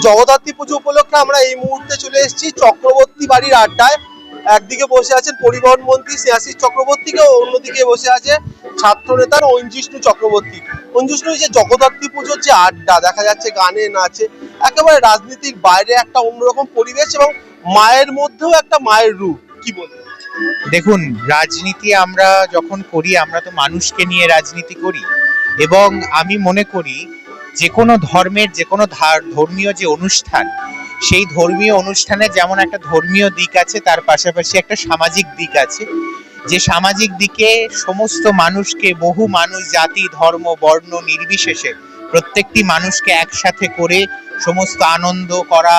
জগদ্ধাত্রী পুজো উপলক্ষে আমরা এই মুহূর্তে চলে এসেছি চক্রবর্তী বাড়ির আড্ডায়। একদিকে বসে আছেন পরিবহন মন্ত্রী শ্রেয়াশিস চক্রবর্তীকে অন্যদিকে বসে আছে ছাত্র নেতার চক্রবর্তী। অঞ্জিষ্ণু যে জগদ্ধাত্রী পুজোর যে আড্ডা, দেখা যাচ্ছে গানে নাচে, একেবারে রাজনীতির বাইরে একটা অন্যরকম পরিবেশ এবং মায়ের মধ্যেও একটা মায়ের রূপ। কি বলব দেখুন, রাজনীতি আমরা যখন করি, আমরা তো মানুষকে নিয়ে রাজনীতি করি। এবং আমি মনে করি যে কোনো ধর্মের যে কোনো ধর্মীয় যে অনুষ্ঠান, সেই ধর্মীয় অনুষ্ঠানে যেমন একটা ধর্মীয় দিক আছে, তার পাশাপাশি একটা সামাজিক দিক আছে। যে সামাজিক দিকে সমস্ত মানুষকে, বহু মানুষ, জাতি, ধর্ম, বর্ণ নির্বিশেষে প্রত্যেকটি মানুষকে একসাথে করে সমস্ত আনন্দ করা,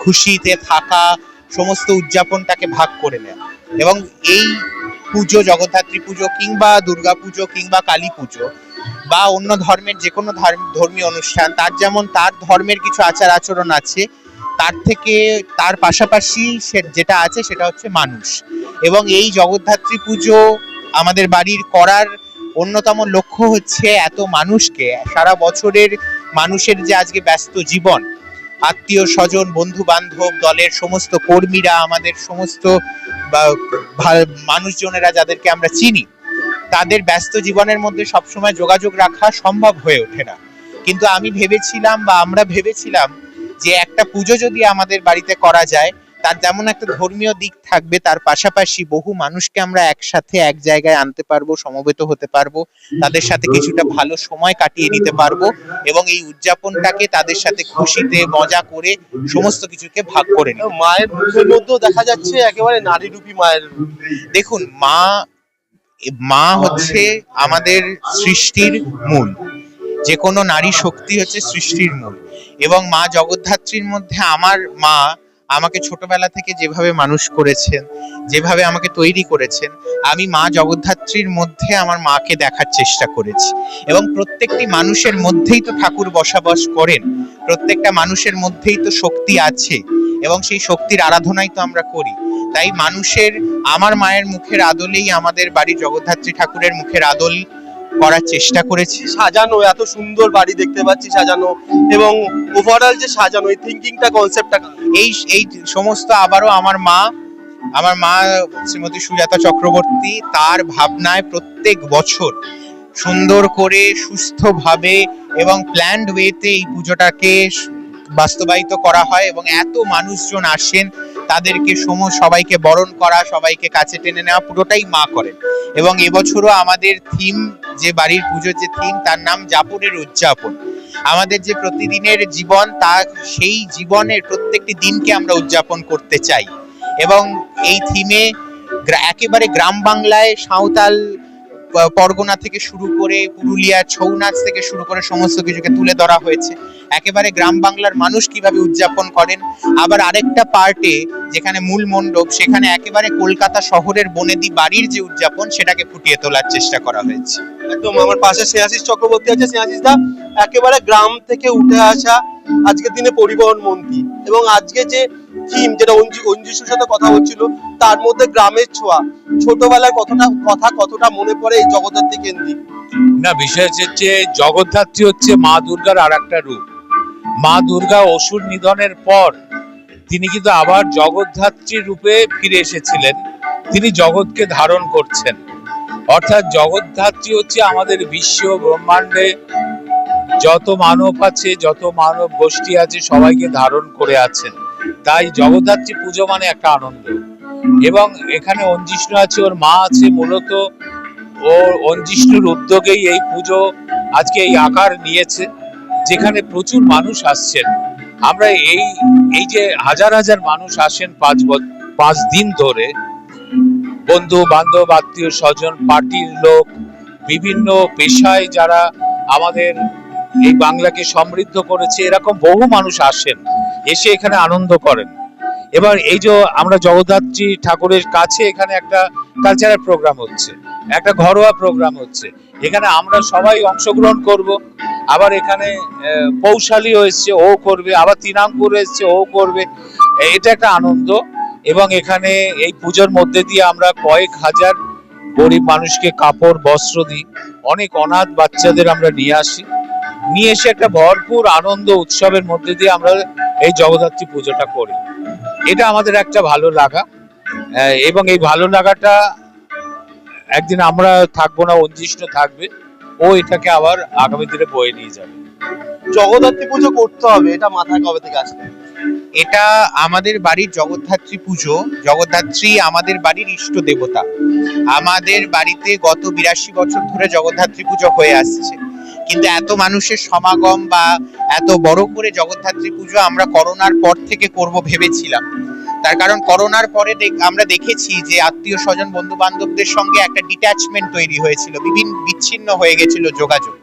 খুশিতে থাকা, সমস্ত উদযাপনটাকে ভাগ করে নেয়। এবং এই পুজো, জগদ্ধাত্রী পুজো কিংবা দুর্গা পুজো কিংবা কালী পুজো বা অন্য ধর্মের যে কোনো ধার্ম- ধর্মীয় অনুষ্ঠান, তার যেমন তার ধর্মের কিছু আচার আচরণ আছে, তার থেকে তার পাশাপাশি যেটা আছে সেটা হচ্ছে মানুষ। এবং এই জগদ্ধাত্রী পুজো আমাদের বাড়ির করার অন্যতম লক্ষ্য হচ্ছে এত মানুষকে। সারা বছরের মানুষের যে আজকে ব্যস্ত জীবন, আত্মীয় স্বজন বন্ধু বান্ধব দলের সমস্ত কর্মীরা, আমাদের সমস্ত মানুষজনেরা যাদেরকে আমরা চিনি তাদের ব্যস্ত জীবনের মধ্যে সবসময় যোগাযোগ রাখা সম্ভব হয়ে ওঠে না। কিন্তু আমি ভেবেছিলাম বা আমরা ভেবেছিলাম যে একটা পুজো যদি আমাদের বাড়িতে করা যায় তার যেমন একটা ধর্মীয় দিক থাকবে তার পাশাপাশি বহু মানুষকে আমরা একসাথে এক জায়গায় আনতে পারব সমবেত হতে পারব তাদের সাথে কিছুটা ভালো সময় কাটিয়ে নিতে পারব এবং এই উদযাপনটাকে তাদের সাথে খুশিতে মজা করে সমস্ত কিছুকে ভাগ করে নিতে মায়ের মধ্যেও দেখা যাচ্ছে একেবারে নারী রূপী। মায়ের দেখুন মা মা হচ্ছে আমাদের সৃষ্টির মূল। যে কোনো নারী শক্তি হচ্ছে সৃষ্টির মূল। এবং মা জগদ্ধাত্রীর মধ্যে আমার মা আমাকে ছোটবেলা থেকে যেভাবে মানুষ করেছেন, যেভাবে আমাকে তৈরি করেছেন, আমি মা জগদ্ধাত্রীর মধ্যে আমার মাকে দেখার চেষ্টা করেছি। এবং প্রত্যেকটি মানুষের মধ্যেই তো ঠাকুর বসবাস করেন, প্রত্যেকটা মানুষের মধ্যেই তো শক্তি আছে এবং সেই শক্তির আরাধনাই তো আমরা করি। তাই মানুষের, আমার মায়ের মুখের আদলেই আমাদের বাড়ি জগদ্ধাত্রী ঠাকুরের মুখের আদল করার চেষ্টা করেছি। সাজানো, এত সুন্দর বাড়ি দেখতে পাচ্ছি সাজানো এবং ওভারঅল যে সাজানো, এই থিঙ্কিংটা কনসেপ্টটা এই এই সমস্ত আবারও আমার মা আমার মা শ্রীমতী সুজাতা চক্রবর্তী, তার ভাবনায় প্রত্যেক বছর সুন্দর করে, সুস্থভাবে এবং প্ল্যান্ড ওয়েতে এই পুজোটাকে বাস্তবায়িত করা হয় এবং এত মানুষজন আসেন, তাদেরকে সম, সবাইকে বরণ করা, সবাইকে কাছে টেনে নেওয়া, পুরোটাই মা করেন। এবং এবছরও আমাদের থিম যে বাড়ির পুজোর যে থিম তার নাম যাপনের উদযাপন। আমাদের যে প্রতিদিনের জীবন, তা সেই জীবনের প্রত্যেকটি দিনকে আমরা উদযাপন করতে চাই। এবং এই থিমে একেবারে গ্রাম বাংলায় সাঁওতাল পরগনা থেকে শুরু করে পুরুলিয়া ছৌ নাচ থেকে শুরু করে সমস্ত কিছুকে তুলে ধরা হয়েছে। একেবারে গ্রাম বাংলার মানুষ কীভাবে উদযাপন করেন? আবার আরেকটা পার্টে যেখানে মূল মণ্ডপ, সেখানে একেবারে কলকাতা শহরের বনেদি বাড়ির যে উদযাপন, সেটাকে ফুটিয়ে তোলার চেষ্টা করা হয়েছে। একদম, আমার পাশে শ্রেয়াশিস চক্রবর্তী আছে। শ্রেয়াশিস দা, একেবারে গ্রাম থেকে উঠে আসা আজকের দিনে পরিবহন মন্ত্রী। এবং আজকে যে থিম যেটা অঞ্জু- অঞ্জুসুর সাথে কথা হচ্ছিল, তার মধ্যে গ্রামের ছোঁয়া। ছোটবেলায় কতটা কথা কতটা মনে পড়ে এই জগদ্ধাত্রী কেন্দ্রিক না বিষয় হচ্ছে জগদ্ধাত্রী হচ্ছে মা দুর্গার আর একটা রূপ। মা দুর্গা অসুর নিধনের পর তিনি কিন্তু আবার জগদ্ধাত্রী রূপে ফিরে এসেছিলেন। তিনি জগৎকে ধারণ করছেন। অর্থাৎ জগদ্ধাত্রী হচ্ছে আমাদের বিশ্ব ব্রহ্মাণ্ডে যত মানব আছে, যত মানব গোষ্ঠী আছে, সবাইকে ধারণ করে আছেন। তাই জগদ্ধাত্রী পুজো মানে একটা আনন্দ। এবং এখানে অঞ্জিষ্ণু আছে, ওর মা আছে মূলত। ওর অঞ্জিষ্ণুর উদ্যোগেই এই পুজো আজকে এই আকার নিয়েছে, যেখানে প্রচুর মানুষ আসছেন। আমরা এই এই যে হাজার হাজার মানুষ আসেন পাঁচ পাঁচ দিন ধরে। বন্ধু, বান্ধব, আত্মীয় স্বজন, পার্টির লোক, বিভিন্ন পেশায় যারা আমাদের এই বাংলাকে সমৃদ্ধ করেছে এরকম বহু মানুষ আসেন এসে এখানে আনন্দ করেন। এবার এই যে আমরা জগদ্ধাত্রী ঠাকুরের কাছে এখানে একটা কালচারাল প্রোগ্রাম হচ্ছে একটা ঘরোয়া প্রোগ্রাম হচ্ছে। এখানে আমরা সবাই অংশগ্রহণ করব আবার এখানে আহ, পৌশালীও এসছে ও করবে আবার তিনাঙ্কুর এসছে ও করবে। এটা একটা আনন্দ। এবং এখানে এই পুজোর মধ্যে দিয়ে আমরা কয়েক হাজার গরিব মানুষকে কাপড় বস্ত্র দিই অনেক অনাথ বাচ্চাদের আমরা নিয়ে আসি। নিয়ে এসে একটা ভরপুর আনন্দ উৎসবের মধ্যে দিয়ে আমরা এই জগদ্ধাত্রী পুজোটা করি। এটা আমাদের একটা ভালো লাগা। এবং এই ভালো লাগাটা একদিন আমরা থাকব না অঞ্জিষ্ণ থাকবে ও এটাকে আবার আগামী দিনে বয়ে নিয়ে যাবে। জগদ্ধাত্রী পুজো করতে হবে এটা মাথায় কবে থেকে আসবে এটা আমাদের বাড়ির জগদ্ধাত্রী পুজো জগদ্ধাত্রী আমাদের বাড়ির ইষ্ট দেবতা। আমাদের বাড়িতে গত বিরাশি বছর ধরে জগদ্ধাত্রী পুজো হয়ে আসছে। কিন্তু এত মানুষের সমাগম বা এত বড় করে জগদ্ধাত্রী পুজো আমরা করোনার পর থেকে করব ভেবেছিলাম। তার কারণ করোনার পরে আমরা দেখেছি যে আত্মীয় স্বজন বন্ধু বান্ধবদের সঙ্গে একটা ডিট্যাচমেন্ট তৈরি হয়েছিল বিভিন্ন বিচ্ছিন্ন হয়ে গেছিল যোগাযোগ।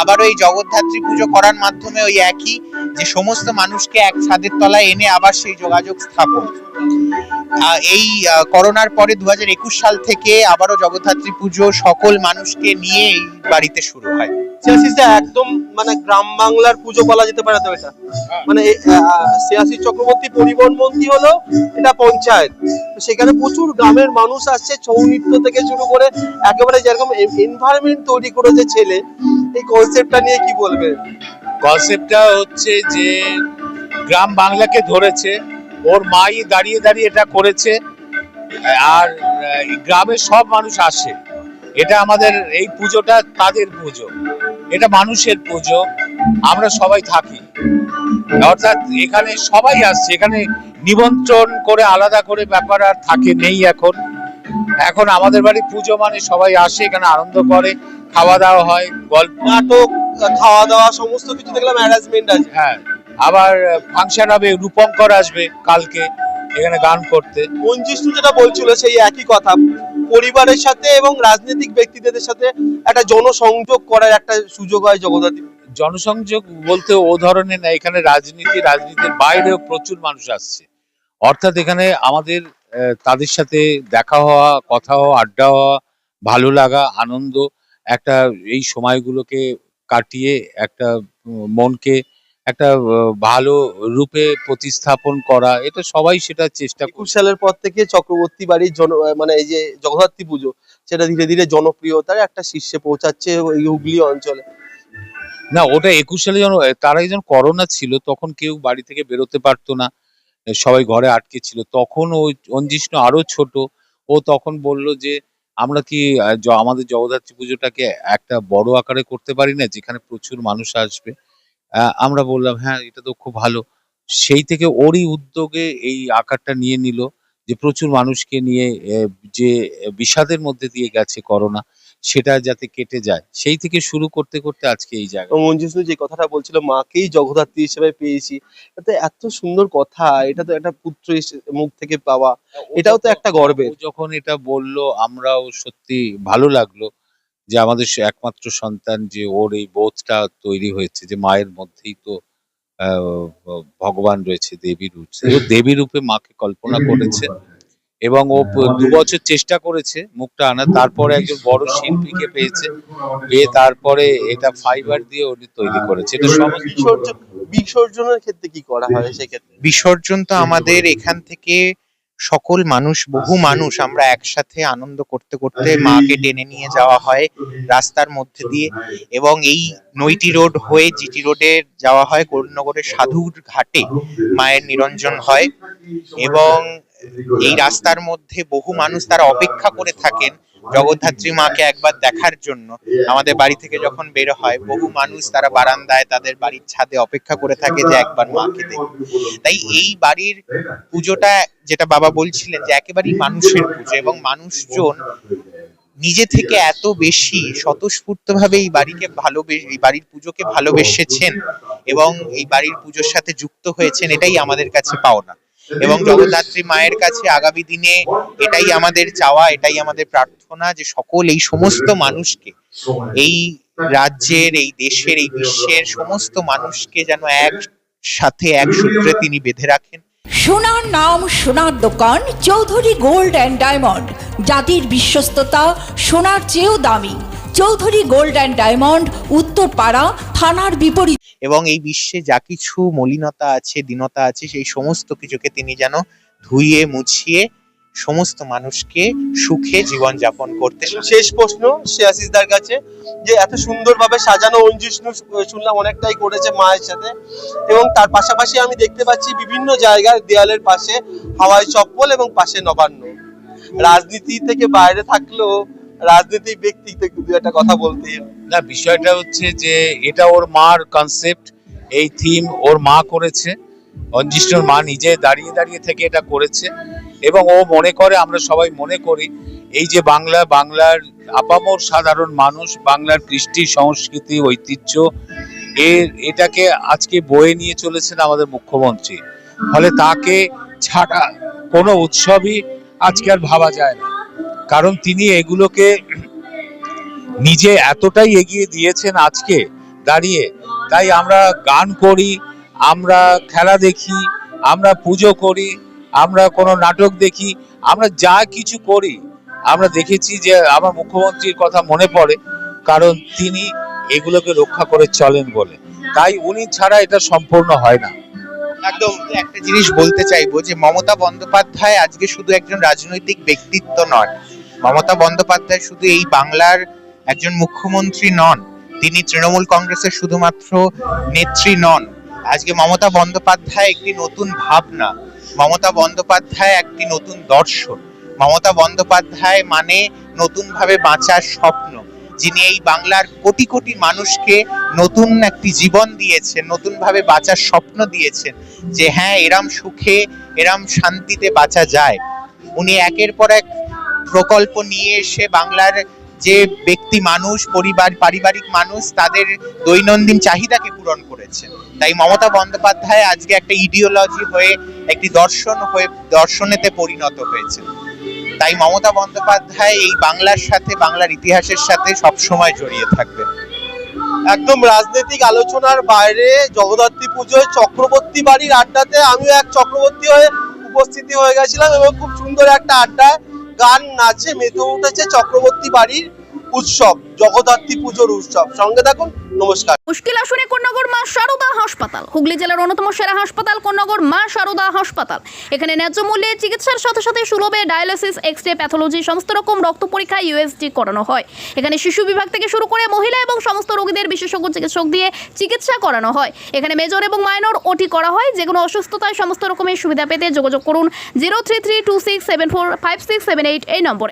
আবার ওই জগদ্ধাত্রী পুজো করার মাধ্যমে ওই একই যে সমস্ত মানুষকে এক ছাদের তলায় এনে আবার সেই যোগাযোগ স্থাপন। এই করোনার পরে দু একুশ সাল থেকে আবারও জগদ্ধাত্রী পুজো সকল মানুষকে নিয়ে এই বাড়িতে শুরু হয়। সিয়াসিসটা একদম মানে গ্রাম বাংলার পুজো বলা যেতে পারে তো এটা? মানে সিয়াসি চক্রবর্তী পরিবহন মন্ত্রী হলো এটা পঞ্চায়েত। তো সেখানে প্রচুর গ্রামের মানুষ আসছে ছৌ নৃত্য থেকে শুরু করে একেবারে যেরকম এনভায়রনমেন্ট তৈরি করেছে ছেলে এই কনসেপ্টটা নিয়ে কি বলবে? কনসেপ্টটা হচ্ছে যে গ্রাম বাংলাকে ধরেছে ওর মাই দাঁড়িয়ে দাঁড়িয়ে এটা করেছে আর গ্রামের সব মানুষ আসে। এটা আমাদের এই পুজোটা তাদের পুজো এটা মানুষের পুজো আমরা সবাই থাকি। অর্থাৎ এখানে সবাই আসছে এখানে নিমন্ত্রণ করে আলাদা করে ব্যাপার আর থাকে নেই এখন। এখন আমাদের বাড়ি পুজো মানে সবাই আসে এখানে আনন্দ করে খাওয়া দাওয়া হয় গল্প। নাটক খাওয়া দাওয়া সমস্ত কিছু দেখলাম অ্যারেঞ্জমেন্ট আছে। হ্যাঁ। আবার ফাংশন হবে রূপঙ্কর আসবে কালকে এখানে গান করতে। মঞ্জিষ্ণু যেটা বলছিল সেই একই কথা। পরিবারের সাথে এবং রাজনৈতিক ব্যক্তিদের সাথে একটা জনসংযোগ করার একটা সুযোগ হয় জগদ্ধাত্রী। জনসংযোগ বলতে ও ধরনের না এখানে রাজনীতি রাজনীতির বাইরেও প্রচুর মানুষ আসছে। অর্থাৎ এখানে আমাদের তাদের সাথে দেখা হওয়া কথা হওয়া আড্ডা হওয়া ভালো লাগা আনন্দ একটা এই সময়গুলোকে কাটিয়ে একটা মনকে একটা ভালো রূপে প্রতিস্থাপন করা এটা সবাই সেটা চেষ্টা একুশ সালের পর থেকে চক্রবর্তী বাড়ির জন মানে এই যে জগদ্ধাত্রী পুজো সেটা ধীরে ধীরে জনপ্রিয়তার একটা শীর্ষে পৌঁছাচ্ছে এই হুগলি অঞ্চলে। না ওটা একুশ সালে যখন তার আগে যখন করোনা ছিল তখন কেউ বাড়ি থেকে বেরোতে পারতো না সবাই ঘরে আটকে ছিল। তখন ওই অঞ্জিষ্ণু আরও ছোট ও তখন বলল যে আমরা কি আমাদের জগদ্ধাত্রী পুজোটাকে একটা বড় আকারে করতে পারি না যেখানে প্রচুর মানুষ আসবে? আমরা বললাম হ্যাঁ এটা তো খুব ভালো। সেই থেকে ওরই উদ্যোগে এই আকারটা নিয়ে নিল যে প্রচুর মানুষকে নিয়ে যে বিষাদের মধ্যে দিয়ে গেছে করোনা সেটা যাতে কেটে যায়। সেই থেকে শুরু করতে করতে আজকে এই জায়গা মঞ্জুষ্ণু যে কথাটা বলছিল মাকেই জগদ্ধাত্রী হিসেবে পেয়েছি। এতে এত সুন্দর কথা এটা তো একটা পুত্র মুখ থেকে পাওয়া। এটাও তো একটা গর্বের। যখন এটা বলল আমরাও সত্যি ভালো লাগল। যে আমাদের একমাত্র সন্তান যে ওর এই বোধটা তৈরি হয়েছে যে মায়ের মধ্যেই তো আহ, ভগবান রয়েছে দেবী রূপে। ও দেবী রূপে মাকে কল্পনা করেছে এবং ও প- দু বছর চেষ্টা করেছে মুখটা আনা তারপরে একজন বড় শিল্পীকে পেয়েছে পেয়ে তারপরে এটা ফাইবার দিয়ে উনি তৈরি করেছে। এটা বিসর্জনের ক্ষেত্রে কি করা হয় সেক্ষেত্রে? বিসর্জন তো আমাদের এখান থেকে সকল মানুষ বহু মানুষ আমরা একসাথে আনন্দ করতে করতে মাকে টেনে নিয়ে যাওয়া হয় রাস্তার মধ্যে দিয়ে। এবং এই নৈটি রোড হয়ে জিটি রোডে যাওয়া হয় করুণনগরের সাধুর ঘাটে মায়ের নিরঞ্জন হয়। এবং এই রাস্তার মধ্যে বহু মানুষ তারা অপেক্ষা করে থাকেন জগদ্ধাত্রী মাকে একবার দেখার জন্য। আমাদের বাড়ি থেকে যখন বের হয়, বহু মানুষ তারা বারান্দায় তাদের বাড়ির ছাদে অপেক্ষা করে থাকে যে একবার মাকে দেখবে তাই এই বাড়ির পুজোটা যেটা বাবা বলছিলেন যে একেবারেই মানুষের পুজো এবং মানুষজন নিজে থেকে এত বেশি স্বতঃস্ফূর্ত ভাবে এই বাড়িকে ভালোবেসে, এই বাড়ির পুজোকে ভালোবেসেছেন এবং এই বাড়ির পুজোর সাথে যুক্ত হয়েছেন, এটাই আমাদের কাছে পাওনা। এবং জগদ্ধাত্রী মায়ের কাছে আগামী দিনে এটাই আমাদের চাওয়া, এটাই আমাদের প্রার্থনা যে সকল এই সমস্ত মানুষকে, এই রাজ্যের, এই দেশের, এই বিশ্বের সমস্ত মানুষকে যেন এক সাথে এক সূত্রে তিনি বেঁধে রাখেন। সোনার নাম, সোনার দোকান, চৌধুরী গোল্ড অ্যান্ড ডায়মন্ড। জাতির বিশ্বস্ততা, সোনার চেয়েও দামি। Chowdhury gold and diamond Uttarpara থানার বিপরীত। এবং এই বিশ্বে যা কিছু মলিনতা আছে দীনতা আছে সেই সমস্ত কিছুকে তিনি যেন ধুইয়ে মুছিয়ে সমস্ত মানুষকে সুখে জীবনযাপন করতে শেষ প্রশ্ন শ্রেয়াশিসদার কাছে যে এত সুন্দরভাবে সাজানো অঞ্জিষ্ণু শুনলাম অনেকটাই করেছে মায়ের সাথে। এবং তার পাশাপাশি আমি দেখতে পাচ্ছি বিভিন্ন জায়গায় দেয়ালের পাশে হাওয়াই চপ্পল এবং পাশে নবান্ন। রাজনীতি থেকে বাইরে থাকলেও রাজনীতিক ব্যক্তি থেকে দু একটা কথা বলতে না, বিষয়টা হচ্ছে যে এটা ওর মার কনসেপ্ট এই থিম ওর মা করেছে। অঞ্জিষ্ণুর মা নিজে দাঁড়িয়ে দাঁড়িয়ে থেকে এটা করেছে। এবং ও মনে করে, আমরা সবাই মনে করি, এই যে বাংলা, বাংলার আপামর সাধারণ মানুষ, বাংলার কৃষ্টি, সংস্কৃতি, ঐতিহ্য এর এটাকে আজকে বয়ে নিয়ে চলেছেন আমাদের মুখ্যমন্ত্রী। ফলে তাকে ছাড়া কোনো উৎসবই আজকে আর ভাবা যায় না। কারণ তিনি এগুলোকে নিজে এতটাই এগিয়ে দিয়েছেন আজকে দাঁড়িয়ে। তাই আমরা গান করি, আমরা খেলা দেখি, আমরা পুজো করি, আমরা কোনো নাটক দেখি, আমরা যা কিছু করি, আমরা দেখেছি যে আমার মুখ্যমন্ত্রীর কথা মনে পড়ে, কারণ তিনি এগুলোকে রক্ষা করে চলেন বলে। তাই উনি ছাড়া এটা সম্পূর্ণ হয় না। একদম, একটা জিনিস বলতে চাইব যে মমতা বন্দ্যোপাধ্যায় আজকে শুধু একজন রাজনৈতিক ব্যক্তিত্ব নন মমতা বন্দ্যোপাধ্যায় শুধু এই বাংলার একজন মুখ্যমন্ত্রী নন, তিনি তৃণমূল কংগ্রেসের শুধুমাত্র নেত্রী নন। আজকে মমতা বন্দ্যোপাধ্যায় একটি নতুন ভাবনা, মমতা বন্দ্যোপাধ্যায় একটি নতুন দর্শন। মমতা বন্দ্যোপাধ্যায় মানে নতুনভাবে বাঁচার স্বপ্ন। যিনি এই বাংলার কোটি কোটি মানুষকে নতুন একটি জীবন দিয়েছেন, নতুনভাবে বাঁচার স্বপ্ন দিয়েছেন যে হ্যাঁ এরাম সুখে, এরাম শান্তিতে বাঁচা যায়। উনি একের পর এক প্রকল্প নিয়ে এসে বাংলার যে ব্যক্তি মানুষ, পরিবার, পারিবারিক মানুষ, তাদের দৈনন্দিন চাহিদাকে পূরণ করেছেন। তাই মমতা বন্দ্যোপাধ্যায় আজকে একটা ইডিওলজি হয়ে, একটি দর্শন হয়ে, দর্শনেতে পরিণত হয়েছে তাই মমতা বন্দ্যোপাধ্যায় এই বাংলার সাথে, বাংলার ইতিহাসের সাথে সবসময় জড়িয়ে থাকবেন। একদম রাজনৈতিক আলোচনার বাইরে, জগদ্ধাত্রী পুজোয় চক্রবর্তী বাড়ির আড্ডাতে আমিও এক চক্রবর্তী হয়ে উপস্থিতি হয়ে গেছিলাম এবং খুব সুন্দর একটা আড্ডায় গান নাচে, মেতে উঠেছে চক্রবর্তী বাড়ির উৎসব, জগদ্ধাত্রী পুজোর উৎসব। সঙ্গে থাকুন, নমস্কার। মুশকিল আসনে কন্যাগর মা হাসপাতাল। হুগলি জেলার অন্যতম সেরা হাসপাতাল কোন্নগর মা সারদা হাসপাতাল। এখানে ন্যায্য মূল্যে চিকিৎসার সাথে সাথে সুলভে ডায়ালিসিস এক্স রে প্যাথোলজি, সমস্ত রকম রক্ত পরীক্ষা ইউএসজি করানো হয়। এখানে শিশু বিভাগ থেকে শুরু করে মহিলা এবং সমস্ত রোগীদের বিশেষজ্ঞ চিকিৎসক দিয়ে চিকিৎসা করানো হয়। এখানে মেজর এবং মাইনর ওটি করা হয়। যে কোনো অসুস্থতায় সমস্ত রকমের সুবিধা পেতে যোগাযোগ করুন zero three three two six seven four five six seven eight এই নম্বরে।